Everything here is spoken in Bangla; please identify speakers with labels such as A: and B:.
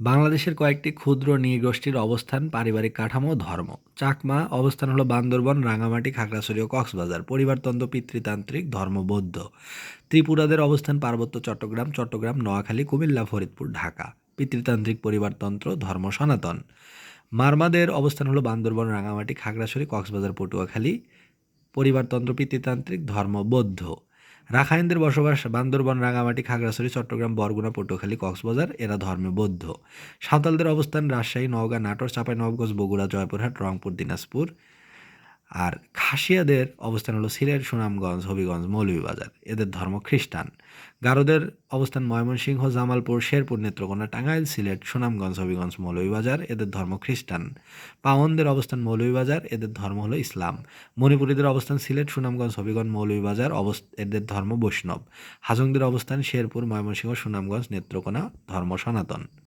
A: বাংলাদেশের কয়েকটি ক্ষুদ্র নৃগোষ্ঠীর অবস্থান, পারিবারিক কাঠামো, ধর্ম। চাকমা অবস্থান হলো বান্দরবন, রাঙামাটি, খাগড়াছড়ি ও কক্সবাজার। পরিবারতন্ত্র, পিতৃতান্ত্রিক ধর্ম বৌদ্ধ ত্রিপুরাদের অবস্থান পার্বত্য চট্টগ্রাম চট্টগ্রাম, নোয়াখালী, কুমিল্লা, ফরিদপুর, ঢাকা। পিতৃতান্ত্রিক পরিবারতন্ত্র, ধর্ম, সনাতন। মারমাদের অবস্থান হলো বান্দরবন, রাঙামাটি, খাগড়াছড়ি, কক্সবাজার, পটুয়াখালী। পরিবারতন্ত্র, পিতৃতান্ত্রিক ধর্ম বৌদ্ধ রাখাইনদের বসবাস বান্দরবন রাঙামাটি খাগড়াছড়ি, চট্টগ্রাম, বরগুনা, পটুয়াখালী, কক্সবাজার, এরা ধর্মে বৌদ্ধ। সাঁওতালদের অবস্থান রাজশাহী, নওগাঁ, নাটোর, চাঁপাইনবাবগঞ্জ, বগুড়া, জয়পুরহাট, রংপুর, দিনাজপুর। আর খাসিয়াদের অবস্থান হলো সিলেট, সুনামগঞ্জ, হবিগঞ্জ, মৌলভীবাজার। এদের ধর্ম খ্রিস্টান। গারোদের অবস্থান ময়মনসিংহ, জামালপুর, শেরপুর, নেত্রকোনা, টাঙ্গাইল, সিলেট, সুনামগঞ্জ, হবিগঞ্জ, মৌলভীবাজার, এদের ধর্ম খ্রিস্টান। পাওনদের অবস্থান মৌলভীবাজার, এদের ধর্ম হলো ইসলাম। মণিপুরীদের অবস্থান সিলেট, সুনামগঞ্জ, হবিগঞ্জ, মৌলভীবাজার অবস এদের ধর্ম বৈষ্ণব। হাজংদের অবস্থান শেরপুর, ময়মনসিংহ, সুনামগঞ্জ, নেত্রকোনা, ধর্ম সনাতন।